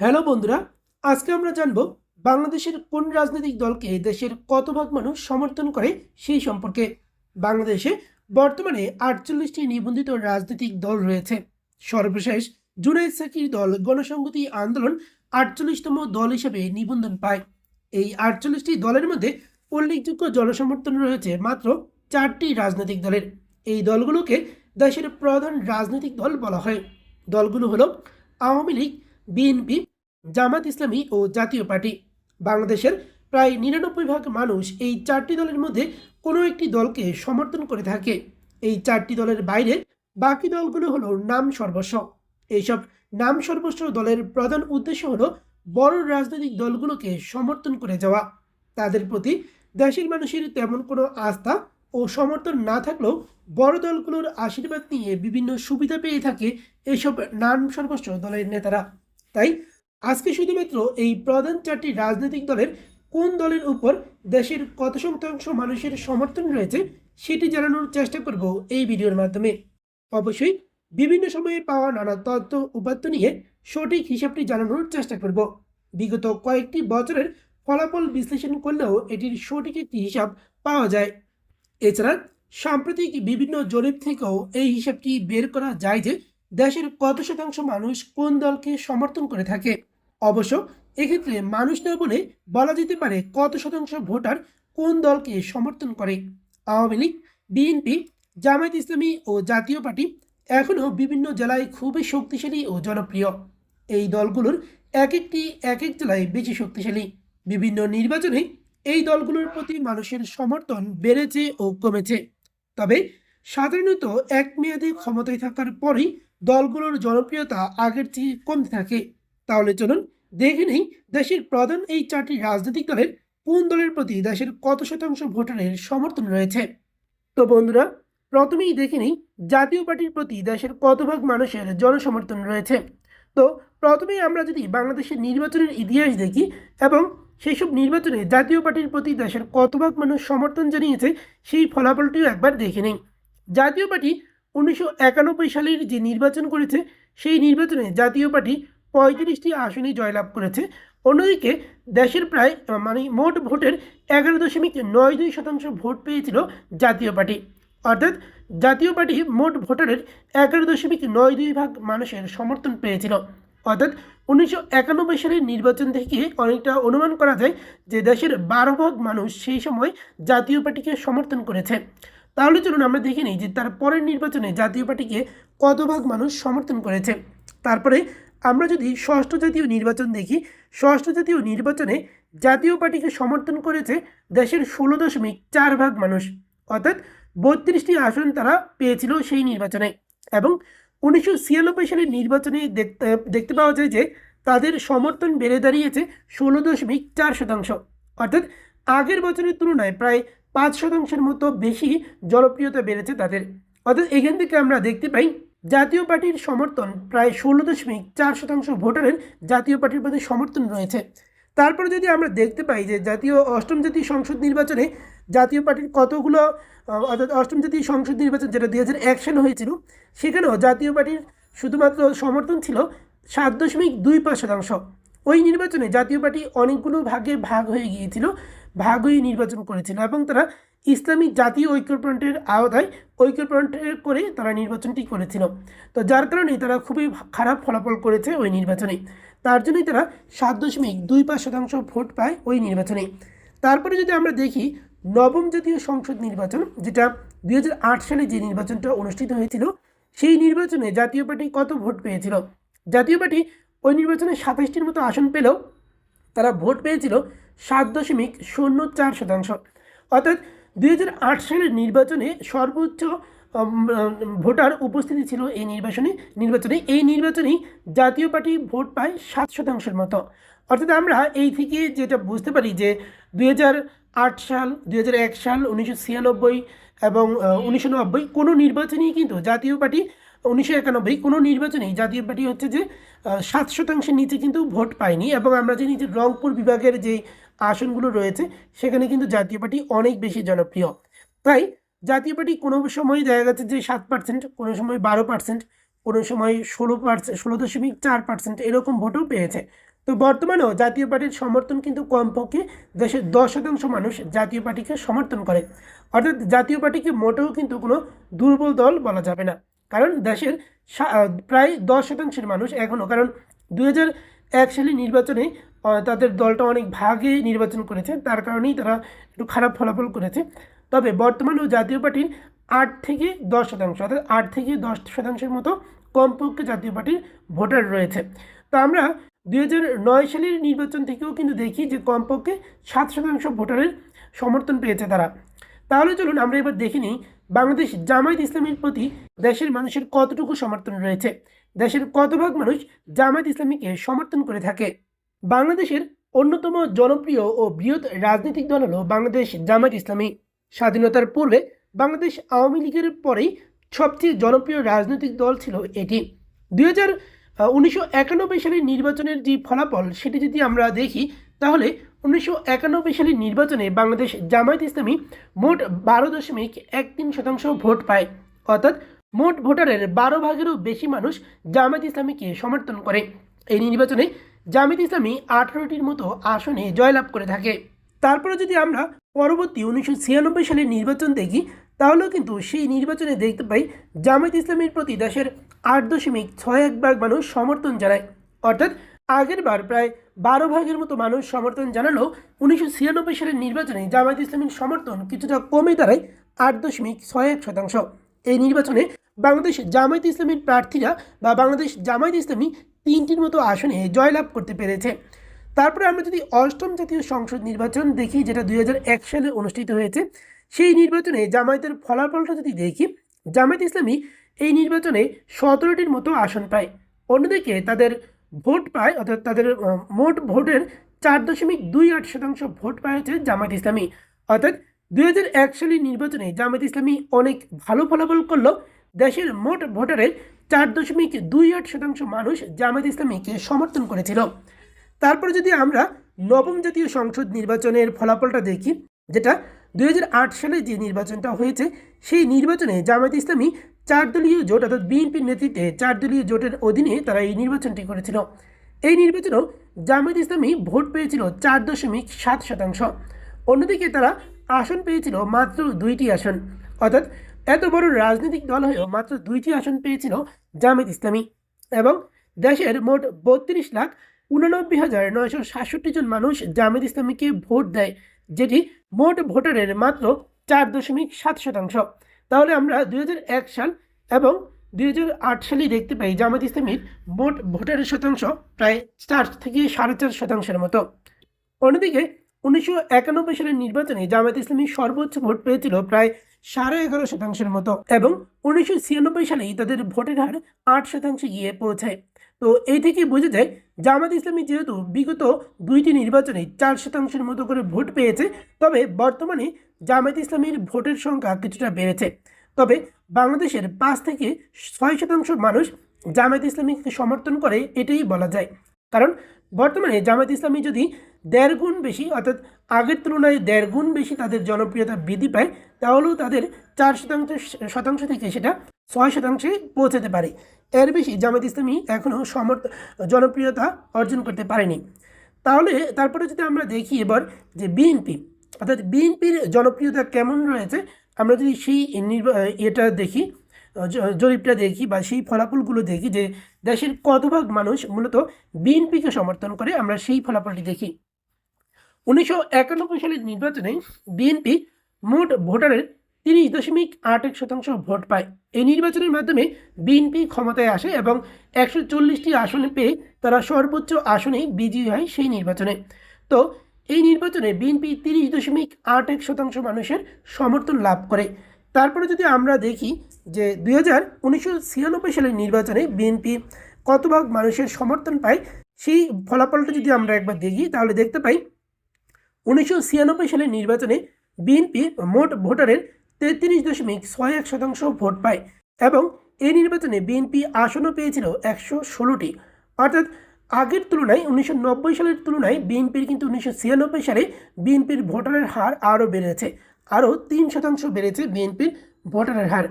Hello বন্ধুরা, আজকে আমরা জানব বাংলাদেশের কোন রাজনৈতিক দলকে দেশের কত ভাগ মানুষ সমর্থন করে সেই সম্পর্কে। বাংলাদেশে বর্তমানে আটচল্লিশটি নিবন্ধিত রাজনৈতিক দল রয়েছে। সর্বশেষ জুনাইদ সাকির দল গণসংহতি আন্দোলন আটচল্লিশতম দল হিসেবে নিবন্ধন পায়। এই আটচল্লিশটি দলের মধ্যে উল্লেখযোগ্য জনসমর্থন রয়েছে মাত্র চারটি রাজনৈতিক দলের। এই দলগুলোকে দেশের প্রধান রাজনৈতিক দল বলা হয়। দলগুলো হলো আওয়ামী লীগ, বিএনপি জামাত ইসলামী ও জাতীয় পার্টি। বাংলাদেশের প্রায় নিরানব্বই ভাগ মানুষ এই চারটি দলের মধ্যে কোনো একটি দলকে সমর্থন করে থাকে। এই চারটি দলের বাইরে বাকি দলগুলো হলো নাম সর্বস্ব। এইসব নাম সর্বস্ব দলের প্রধান উদ্দেশ্য হলো বড় রাজনৈতিক দলগুলোকে সমর্থন করে যাওয়া। তাদের প্রতি দেশের মানুষের তেমন কোনো আস্থা ও সমর্থন না থাকলেও বড় দলগুলোর আশীর্বাদ নিয়ে বিভিন্ন সুবিধা পেয়ে থাকে এইসব নাম সর্বস্ব দলের নেতারা। তাই আজকে শুধুমাত্র এই প্রধান চারটি রাজনৈতিক দলের কোন দলের উপর দেশের কত শতাংশ মানুষের সমর্থন রয়েছে, সেটি জানানোর চেষ্টা করব এই ভিডিওর মাধ্যমে। অবশ্যই বিভিন্ন সময়ে পাওয়া নানা তথ্য উপাত্ত নিয়ে সঠিক হিসাবটি জানানোর চেষ্টা করব। বিগত কয়েকটি বছরের ফলাফল বিশ্লেষণ করলেও এটির সঠিক একটি হিসাব পাওয়া যায়। এছাড়া সাম্প্রতিক বিভিন্ন জরিপ থেকেও এই হিসাবটি বের করা যায় যে দেশের কত শতাংশ মানুষ কোন দলকে সমর্থন করে থাকে। অবশ্য এক্ষেত্রে মানুষ না বলে বলা যেতে পারে কত শতাংশ ভোটার কোন দলকে সমর্থন করে। আওয়ামী লীগ বিএনপি জামায়াত ইসলামী ও জাতীয় পার্টি এখনও বিভিন্ন জেলায় খুবই শক্তিশালী ও জনপ্রিয়। এই দলগুলোর এক একটি এক এক জেলায় বেশি শক্তিশালী। বিভিন্ন নির্বাচনে এই দলগুলোর প্রতি মানুষের সমর্থন বেড়েছে ও কমেছে। তবে সাধারণত এক মেয়াদে ক্ষমতায় থাকার পরেই দলগুলোর জনপ্রিয়তা আগের চেয়ে কমতে থাকে। তাহলে চলুন দেখে নেই দেশের প্রধান এই চারটি রাজনৈতিক দলের কোন দলের প্রতি দেশের কত শতাংশ ভোটারের সমর্থন রয়েছে? তো বন্ধুরা, প্রথমেই দেখে নিই জাতীয় পার্টির প্রতি দেশের কত ভাগ মানুষের জনসমর্থন রয়েছে। তো প্রথমেই আমরা যদি বাংলাদেশের নির্বাচনের ইতিহাস দেখি এবং সেই সব নির্বাচনে জাতীয় পার্টির প্রতি দেশের কত ভাগ মানুষ সমর্থন জানিয়েছে, সেই ফলাফলটিও একবার দেখে নিই। জাতীয় পার্টি উনিশশো একানব্বই সালের যে নির্বাচন করেছে, সেই নির্বাচনে জাতীয় পার্টি পঁয়ত্রিশটি আসনে জয়লাভ করেছে। অন্যদিকে দেশের প্রায় মানে মোট ভোটের এগারো দশমিক নয় দুই শতাংশ ভোট পেয়েছিল জাতীয় পার্টি। অর্থাৎ জাতীয় পার্টি মোট ভোটারের এগারো দশমিক নয় দুই ভাগ মানুষের সমর্থন পেয়েছিল। অর্থাৎ উনিশশো একানব্বই সালের নির্বাচন থেকে অনেকটা অনুমান করা যায় যে দেশের বারো ভাগ মানুষ সেই সময় জাতীয় পার্টিকে সমর্থন করেছে। তাহলে চলুন আমরা দেখে নিই যে তার পরের নির্বাচনে জাতীয় পার্টিকে কত ভাগ মানুষ সমর্থন করেছে। তারপরে আমরা যদি ষষ্ঠ জাতীয় নির্বাচন দেখি, ষষ্ঠ জাতীয় নির্বাচনে জাতীয় পার্টিকে সমর্থন করেছে দেশের ষোলো দশমিক চার ভাগ মানুষ। অর্থাৎ বত্রিশটি আসন তারা পেয়েছিল সেই নির্বাচনে এবং উনিশশো ছিয়ানব্বই সালের নির্বাচনে দেখতে পাওয়া যায় যে তাদের সমর্থন বেড়ে দাঁড়িয়েছে ষোলো দশমিক চার শতাংশ। অর্থাৎ আগের বছরের তুলনায় প্রায় পাঁচ শতাংশের মতো বেশি জনপ্রিয়তা বেড়েছে তাদের। অর্থাৎ এখান থেকে আমরা দেখতে পাই জাতীয় পার্টির সমর্থন প্রায় ষোলো দশমিক চার শতাংশ ভোটারের জাতীয় পার্টির প্রতি সমর্থন রয়েছে। তারপরে যদি আমরা দেখতে পাই যে জাতীয় অষ্টম জাতীয় সংসদ নির্বাচনে জাতীয় পার্টির কতগুলো অর্থাৎ অষ্টম জাতীয় সংসদ নির্বাচন যেটা দুই হাজার এক সালে হয়েছিল, সেখানেও জাতীয় পার্টির শুধুমাত্র সমর্থন ছিল সাত দশমিক দুই পাঁচ শতাংশ। ওই নির্বাচনে জাতীয় পার্টি অনেকগুলো ভাগে ভাগ হয়ে গিয়েছিল ভাগ হয়ে নির্বাচন করেছিল এবং তারা ইসলামী জাতীয় ঐক্যফ্রন্টের আওতায় ঐক্যফ্রন্টের করে তারা নির্বাচনটি করেছিল। তো যার কারণে তারা খুবই খারাপ ফলাফল করেছে ওই নির্বাচনে। তার জন্যই তারা সাত দশমিক দুই পাঁচ শতাংশ ভোট পায় ওই নির্বাচনে। তারপরে যদি আমরা দেখি, নবম জাতীয় সংসদ নির্বাচন, যেটা দু হাজার আট সালে যে নির্বাচনটা অনুষ্ঠিত হয়েছিল, সেই নির্বাচনে জাতীয় পার্টি কত ভোট পেয়েছিল? জাতীয় পার্টি ওই নির্বাচনে সাতাশটির মতো আসন পেলেও তারা ভোট পেয়েছিল সাত দশমিক শূন্য চার শতাংশ। অর্থাৎ দুই হাজার আট সালের নির্বাচনে সর্বোচ্চ ভোটার উপস্থিতি ছিল এই নির্বাচনে নির্বাচনে। এই নির্বাচনেই জাতীয় পার্টি ভোট পায় সাত শতাংশের মতো। অর্থাৎ আমরা এই থেকে যেটা বুঝতে পারি যে দুই সাল দুই সাল, উনিশশো ছিয়ানব্বই এবং উনিশশো নব্বই কোনো নির্বাচনেই কিন্তু জাতীয় পার্টি, উনিশশো একানব্বই কোনো নির্বাচনেই জাতীয় পার্টি হচ্ছে যে সাত শতাংশের নিচে কিন্তু ভোট পায়নি। এবং আমরা জানি যে রংপুর বিভাগের যে আসনগুলো রয়েছে, সেখানে কিন্তু জাতীয় পার্টি অনেক বেশি জনপ্রিয়। তাই জাতীয় পার্টি কোনো সময় দেখা গেছে যে সাত পার্সেন্ট কোনো সময় বারো পার্সেন্ট কোনো সময় ষোলো পার্সেন্ট ষোলো দশমিক চার পার্সেন্ট এরকম ভোটও পেয়েছে। তো বর্তমানেও জাতীয় পার্টির সমর্থন কিন্তু কমপক্ষে দেশের দশ শতাংশ মানুষ জাতীয় পার্টিকে সমর্থন করে। অর্থাৎ জাতীয় পার্টিকে মোটেও কিন্তু কোনো দুর্বল দল বলা যাবে না। কারণ দেশের প্রায় দশ শতাংশের মানুষ এখনও কারণ দু হাজার হাজার এক সালের নির্বাচনে তাদের দলটা অনেক ভাগে নির্বাচন করেছে, তার কারণেই তারা একটু খারাপ ফলাফল করেছে। তবে বর্তমানেও জাতীয় পার্টির আট থেকে দশ শতাংশ, অর্থাৎ আট থেকে দশ শতাংশের মতো কমপক্ষে জাতীয় পার্টির ভোটার রয়েছে। তো আমরা দুই নয় সালের নির্বাচন থেকেও কিন্তু দেখি যে কমপক্ষে সাত শতাংশ ভোটারের সমর্থন পেয়েছে তারা। তাহলে চলুন আমরা এবার দেখে নিই, বাংলাদেশ জামায়াত ইসলামের প্রতি দেশের মানুষের কতটুকু সমর্থন রয়েছে। দেশের কত ভাগ মানুষ জামায়াত ইসলামীকে সমর্থন করে থাকে। বাংলাদেশের অন্যতম জনপ্রিয় ও বৃহৎ রাজনৈতিক দল হল বাংলাদেশ জামায়াত ইসলামী। স্বাধীনতার পূর্বে বাংলাদেশ আওয়ামী লীগের পরেই সবচেয়ে জনপ্রিয় রাজনৈতিক দল ছিল এটি। দুই হাজার উনিশশো সালের নির্বাচনের যে ফলাফল সেটি যদি আমরা দেখি, তাহলে উনিশশো একানব্বই সালের নির্বাচনে বাংলাদেশ জামায়াত ইসলামী মোট বারো দশমিক এক তিন শতাংশ ভোট পায়। অর্থাৎ মোট ভোটারের বারো ভাগেরও বেশি মানুষ জামায়াত ইসলামীকে সমর্থন করে। এই নির্বাচনে জামায়াত ইসলামী আঠারোটির মতো আসনে জয়লাভ করে থাকে। তারপরে যদি আমরা পরবর্তী উনিশশো ছিয়ানব্বই সালের নির্বাচন দেখি, তাহলেও কিন্তু সেই নির্বাচনে দেখতে পাই জামায়াত ইসলামীর প্রতি দেশের আট দশমিক ছয় এক ভাগ মানুষ সমর্থন জানায়। অর্থাৎ আগের বার প্রায় বারো ভাগের মতো মানুষ সমর্থন জানালেও উনিশশো ছিয়ানব্বই সালের নির্বাচনে জামায়াত ইসলামীর সমর্থন কিছুটা কমে দাঁড়ায় আট দশমিক ছয় এক শতাংশ। এই নির্বাচনে বাংলাদেশ জামায়াত ইসলামীর প্রার্থীরা বা বাংলাদেশ জামায়াত ইসলামী তিনটির মতো আসনে জয়লাভ করতে পেরেছে। তারপরে আমরা যদি অষ্টম জাতীয় সংসদ নির্বাচন দেখি, যেটা দুই সালে অনুষ্ঠিত হয়েছে, সেই নির্বাচনে জামায়াতের ফলাফলটা যদি দেখি, জামায়াত ইসলামী এই নির্বাচনে সতেরোটির মতো আসন পায়। অন্যদিকে তাদের ভোট পায়, অর্থাৎ তাদের মোট ভোটের চার দশমিক দুই আট শতাংশ ভোট পাইছে জামায়াত ইসলামী। অর্থাৎ দুই হাজার এক সালের নির্বাচনে জামায়াত ইসলামী অনেক ভালো ফলাফল করলেও দেশের মোট ভোটারের চার দশমিক দুই আট শতাংশ মানুষ জামায়াত ইসলামীকে সমর্থন করেছিল। তারপরে যদি আমরা নবম জাতীয় সংসদ নির্বাচনের ফলাফলটা দেখি, যেটা দুই হাজার আট সালে যে নির্বাচনটা হয়েছে, সেই নির্বাচনে জামায়াত ইসলামী চার দলীয় জোট অর্থাৎ বিএনপির নেতৃত্বে চার দলীয় জোটের অধীনে তারা এই নির্বাচনটি করেছিল। এই নির্বাচনেও জামায়াত ইসলামী ভোট পেয়েছিল চার দশমিক সাত শতাংশ। অন্যদিকে তারা আসন পেয়েছিল মাত্র দুইটি আসন। অর্থাৎ এত বড় রাজনৈতিক দল হয়েও মাত্র দুইটি আসন পেয়েছিল জামায়াত ইসলামী এবং দেশের মোট বত্রিশ লাখ উননব্বই হাজার নয়শো সাতষট্টি জন মানুষ জামায়াত ইসলামীকে ভোট দেয়, যেটি মোট ভোটারের মাত্র চার দশমিক সাত শতাংশ। তাহলে আমরা দুই সাল এবং দুই সালে দেখতে পাই জামায়াত ইসলামীর মোট ভোটারের শতাংশ প্রায় চার থেকে সাড়ে চার শতাংশের মতো। অন্যদিকে উনিশশো একানব্বই সালের নির্বাচনে জামায়াত ইসলামী সর্বোচ্চ ভোট পেয়েছিল প্রায় সাড়ে এগারো শতাংশের মতো এবং উনিশশো ছিয়ানব্বই সালেই তাদের ভোটের হার আট শতাংশে গিয়ে পৌঁছায় তো এই থেকে বোঝা যায় জামাত ইসলামী যেহেতু বিগত দুইটি নির্বাচনে চার শতাংশের মতো করে ভোট পেয়েছে, তবে বর্তমানে জামায়াত ইসলামীর ভোটের সংখ্যা কিছুটা বেড়েছে। তবে বাংলাদেশের পাঁচ থেকে ছয় শতাংশ মানুষ জামায়াত ইসলামীকে সমর্থন করে, এটাই বলা যায়। কারণ বর্তমানে জামায়াত ইসলামী যদি দেড় গুণ বেশি, অর্থাৎ আগের তুলনায় দেড় গুণ বেশি তাদের জনপ্রিয়তা বৃদ্ধি পায়, তাহলেও তাদের চার শতাংশ শতাংশ থেকে সেটা ছয় শতাংশে পৌঁছাতে পারে। এর বেশি জামায়াত ইসলামী এখনও সমর্থ, জনপ্রিয়তা অর্জন করতে পারেনি। তাহলে তারপরে যদি আমরা দেখি এবার যে বিএনপি অর্থাৎ বিএনপির জনপ্রিয়তা কেমন রয়েছে, আমরা যদি সেই এটা দেখি জরিপটা দেখি বা সেই ফলাফলগুলো দেখি যে দেশের কত ভাগ মানুষ মূলত বিএনপিকে সমর্থন করে, আমরা সেই ফলাফলটি দেখি। উনিশশো একানব্বই সালের নির্বাচনে বিএনপি মোট ভোটারের তিরিশ দশমিক আট এক শতাংশ ভোট পায়। এই নির্বাচনের মাধ্যমে বিএনপি ক্ষমতায় আসে এবং একশো চল্লিশটি আসনে পেয়ে তারা সর্বোচ্চ আসনে বিজয়ী হয় সেই নির্বাচনে। তো এই নির্বাচনে বিএনপি তিরিশ দশমিক আট এক শতাংশ মানুষের সমর্থন লাভ করে। তারপরে যদি আমরা দেখি যে দুই হাজার উনিশশো ছিয়ানব্বই সালের নির্বাচনে বিএনপি কত ভাগ মানুষের সমর্থন পায়, সেই ফলাফলটা যদি আমরা একবার দেখি, তাহলে দেখতে পাই উনিশশো ছিয়ানব্বই সালের নির্বাচনে বিএনপি মোট ভোটারের তেত্রিশ দশমিক ছয় এক শতাংশ ভোট পায় এবং এই নির্বাচনে বিএনপি আসনও পেয়েছিল একশো ষোলোটি। অর্থাৎ আগের তুলনায় উনিশশো নব্বই সালের তুলনায় বিএনপির কিন্তু উনিশশো ছিয়ানব্বই সালে বিএনপির ভোটারের হার আরও বেড়েছে। আরও তিন শতাংশ বেড়েছে বিএনপির ভোটারের হার।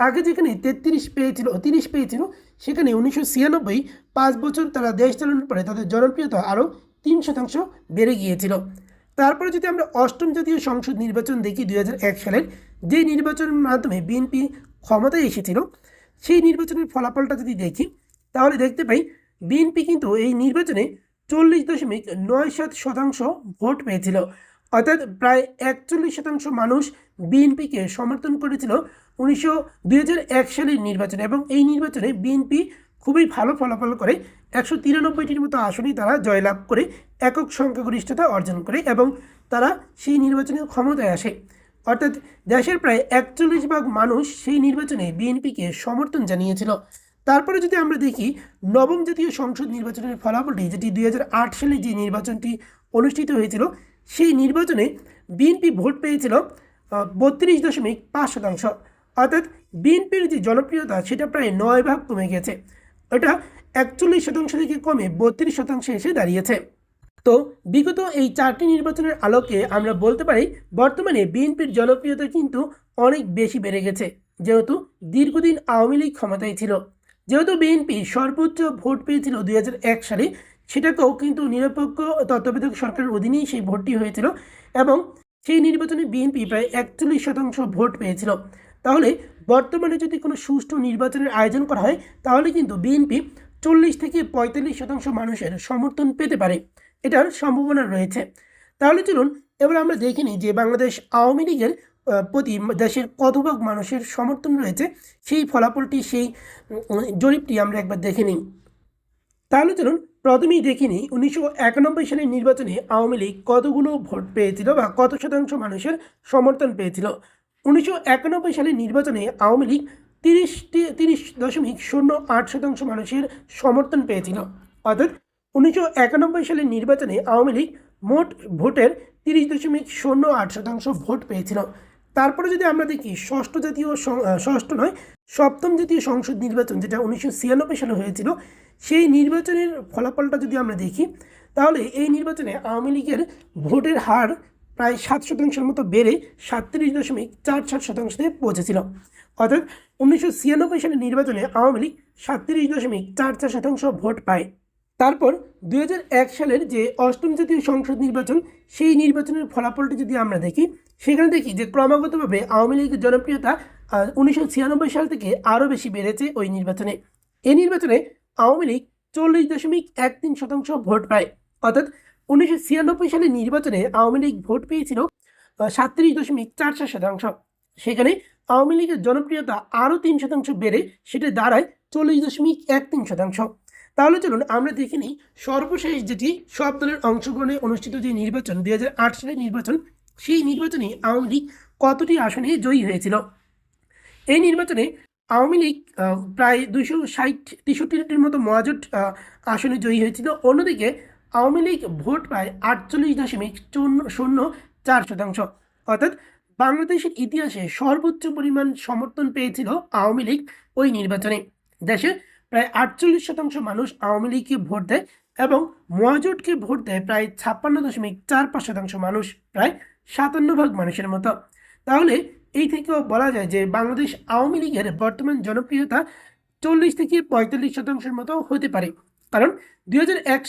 আগে যেখানে তেত্রিশ পেয়েছিল, তিরিশ পেয়েছিল, সেখানে উনিশশো ছিয়ানব্বই, পাঁচ বছর তারা দেশ চালানোর পরে তাদের জনপ্রিয়তা আরও তিন শতাংশ বেড়ে গিয়েছিল। তারপরে যদি আমরা অষ্টম জাতীয় সংসদ নির্বাচন দেখি দুই এক সালের, যে নির্বাচনের মাধ্যমে বিএনপি ক্ষমতায় এসেছিল, সেই নির্বাচনের ফলাফলটা যদি দেখি, তাহলে দেখতে পাই বিএনপি কিন্তু এই নির্বাচনে চল্লিশ দশমিক নয় সাত শতাংশ ভোট পেয়েছিল। অর্থাৎ প্রায় একচল্লিশ শতাংশ মানুষ বিএনপিকে সমর্থন করেছিল উনিশশো দুই সালের নির্বাচনে এবং এই নির্বাচনে বিএনপি খুবই ভালো ফলাফল করে। একশো তিরানব্বইটির মতো আসনেই তারা জয়লাভ করে, একক সংখ্যাগরিষ্ঠতা অর্জন করে এবং তারা সেই নির্বাচনে ক্ষমতায় আসে। অর্থাৎ দেশের প্রায় একচল্লিশ ভাগ মানুষ সেই নির্বাচনে বিএনপিকে সমর্থন জানিয়েছিল। তারপরে যদি আমরা দেখি, নবম জাতীয় সংসদ নির্বাচনের ফলাফলটি, যেটি দুই হাজার আট সালে যে নির্বাচনটি অনুষ্ঠিত হয়েছিল সেই নির্বাচনে বিএনপি ভোট পেয়েছিল বত্রিশ দশমিক পাঁচ শতাংশ। অর্থাৎ বিএনপির যে জনপ্রিয়তা, সেটা প্রায় নয় ভাগ কমে গেছে। এটা একচল্লিশ শতাংশ থেকে কমে বত্রিশ শতাংশে এসে দাঁড়িয়েছে। তো বিগত এই চারটি নির্বাচনের আলোকে আমরা বলতে পারি, বর্তমানে বিএনপির জনপ্রিয়তা কিন্তু অনেক বেশি বেড়ে গেছে। যেহেতু দীর্ঘদিন আওয়ামী লীগ ক্ষমতায় ছিল। যেহেতু বিএনপি সর্বোচ্চ ভোট পেয়েছিল দুই হাজার এক সালে সেটাকেও কিন্তু নিরপেক্ষ তত্ত্বাবধায়ক সরকারের অধীনেই সেই ভোটটি হয়েছিল এবং সেই নির্বাচনে বিএনপি প্রায় একচল্লিশ শতাংশ ভোট পেয়েছিল। তাহলে বর্তমানে যদি কোনো সুষ্ঠু নির্বাচনের আয়োজন করা হয়, তাহলে কিন্তু বিএনপি চল্লিশ থেকে পঁয়তাল্লিশ শতাংশ মানুষের সমর্থন পেতে পারে। এটার সম্ভাবনা রয়েছে। তাহলে চলুন, এবার আমরা দেখে নিই যে বাংলাদেশ আওয়ামী লীগের প্রতি দেশের কত ভাগ মানুষের সমর্থন রয়েছে, সেই ফলাফলটি, সেই জরিপটি আমরা একবার দেখে নিই। তাহলে চলুন প্রথমেই দেখে নিই উনিশশো একানব্বই সালের নির্বাচনে আওয়ামী লীগ কতগুলো ভোট পেয়েছিল বা কত শতাংশ মানুষের সমর্থন পেয়েছিল? উনিশশো একানব্বই সালের নির্বাচনে আওয়ামী লীগ তিরিশটি, তিরিশ দশমিক শূন্য আট শতাংশ মানুষের সমর্থন পেয়েছিল। অর্থাৎ উনিশশো একানব্বই সালের নির্বাচনে আওয়ামী লীগ মোট ভোটের তিরিশ দশমিক শূন্য আট শতাংশ ভোট পেয়েছিল। তারপরে যদি আমরা দেখি, ষষ্ঠ জাতীয় ষষ্ঠ নয়, সপ্তম জাতীয় সংসদ নির্বাচন যেটা উনিশশো ছিয়ানব্বই সালে হয়েছিল সেই নির্বাচনের ফলাফলটা যদি আমরা দেখি, তাহলে এই নির্বাচনে আওয়ামী লীগের ভোটের হার প্রায় সাত শতাংশের মতো বেড়ে সাতত্রিশ দশমিক চার সাত শতাংশতে পৌঁছেছিল। অর্থাৎ উনিশশো ছিয়ানব্বই সালের নির্বাচনে আওয়ামী লীগ সাতত্রিশ দশমিক চার চার শতাংশ ভোট পায়। তারপর দু হাজার এক সালের যে অষ্টম জাতীয় সংসদ নির্বাচন, সেই নির্বাচনের ফলাফলটি যদি আমরা দেখি, সেখানে দেখি যে ক্রমাগতভাবে আওয়ামী লীগের জনপ্রিয়তা উনিশশো ছিয়ানব্বই সাল থেকে আরও বেশি বেড়েছে ওই নির্বাচনে। এই নির্বাচনে আওয়ামী লীগ চল্লিশ দশমিক এক তিন শতাংশ ভোট পায়। অর্থাৎ উনিশশো ছিয়ানব্বই সালের নির্বাচনে আওয়ামী লীগ ভোট পেয়েছিল সাতত্রিশ দশমিক চার চার শতাংশ। সেখানে আওয়ামী লীগের জনপ্রিয়তা আরও তিন শতাংশ বেড়ে, সেটা দাঁড়ায় চল্লিশ দশমিক এক তিন শতাংশ। তাহলে চলুন আমরা দেখে নিই সর্বশেষ যেটি সব দলের অংশগ্রহণে অনুষ্ঠিত যে নির্বাচন দু হাজার আট সালের নির্বাচন, সেই নির্বাচনে আওয়ামী লীগ কতটি আসনে জয়ী হয়েছিল? এই নির্বাচনে আওয়ামী লীগ প্রায় দুইশো ষাট তেষট্টিটির মতো মহাজোট আসনে জয়ী হয়েছিল। অন্যদিকে আওয়ামী লীগ ভোট পায় আটচল্লিশ দশমিক শূন্য শূন্য চার শতাংশ। অর্থাৎ বাংলাদেশের ইতিহাসে সর্বোচ্চ পরিমাণ সমর্থন পেয়েছিল আওয়ামী লীগ ওই নির্বাচনে। দেশে প্রায় আটচল্লিশ শতাংশ মানুষ আওয়ামী লীগকে ভোট দেয় এবং মহাজোটকে ভোট দেয় প্রায় ছাপ্পান্ন দশমিক চার পাঁচ শতাংশ মানুষ, প্রায় সাতান্ন ভাগ মানুষের মতো। তাহলে এই থেকেও বলা যায় যে বাংলাদেশ আওয়ামী লীগের বর্তমান জনপ্রিয়তা চল্লিশ থেকে পঁয়তাল্লিশ শতাংশের মতো হতে পারে। কারণ দুই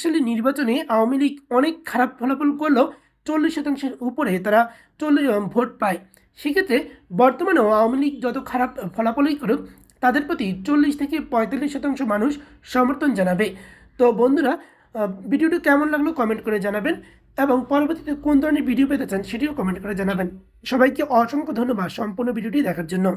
সালের নির্বাচনে আওয়ামী লীগ অনেক খারাপ ফলাফল করলেও চল্লিশ শতাংশের উপরে তারা চল্লিশ ভোট পায়। সেক্ষেত্রে বর্তমানেও আওয়ামী লীগ যত খারাপ ফলাফলই করুক, তাদের প্রতি চল্লিশ থেকে পঁয়তাল্লিশ শতাংশ মানুষ সমর্থন জানাবে। তো বন্ধুরা ভিডিওটি কেমন লাগল কমেন্ট করে জানাবেন। এবং পরবর্তীতে কোন ধরনের ভিডিও পেতে চান সেটিও কমেন্ট করে জানাবেন। সবাইকে অসংখ্য ধন্যবাদ সম্পূর্ণ ভিডিওটি দেখার জন্য।